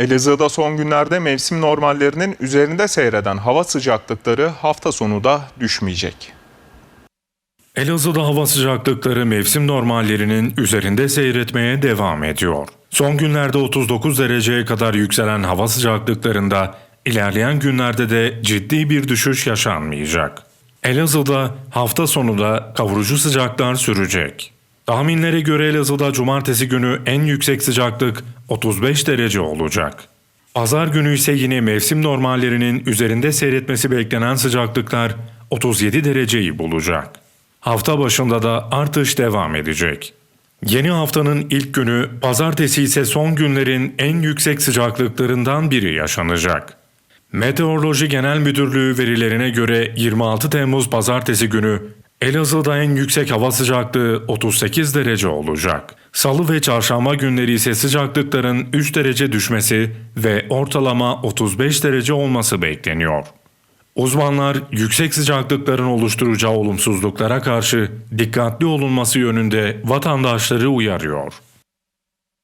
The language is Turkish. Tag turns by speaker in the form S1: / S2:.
S1: Elazığ'da son günlerde mevsim normallerinin üzerinde seyreden hava sıcaklıkları hafta sonu da düşmeyecek.
S2: Elazığ'da hava sıcaklıkları mevsim normallerinin üzerinde seyretmeye devam ediyor. Son günlerde 39 dereceye kadar yükselen hava sıcaklıklarında ilerleyen günlerde de ciddi bir düşüş yaşanmayacak. Elazığ'da hafta sonu da kavurucu sıcaklar sürecek. Tahminlere göre Elazığ'da cumartesi günü en yüksek sıcaklık 35 derece olacak. Pazar günü ise yine mevsim normallerinin üzerinde seyretmesi beklenen sıcaklıklar 37 dereceyi bulacak. Hafta başında da artış devam edecek. Yeni haftanın ilk günü pazartesi ise son günlerin en yüksek sıcaklıklarından biri yaşanacak. Meteoroloji Genel Müdürlüğü verilerine göre 26 Temmuz pazartesi günü Elazığ'da en yüksek hava sıcaklığı 38 derece olacak. Salı ve çarşamba günleri ise sıcaklıkların 3 derece düşmesi ve ortalama 35 derece olması bekleniyor. Uzmanlar yüksek sıcaklıkların oluşturacağı olumsuzluklara karşı dikkatli olunması yönünde vatandaşları uyarıyor.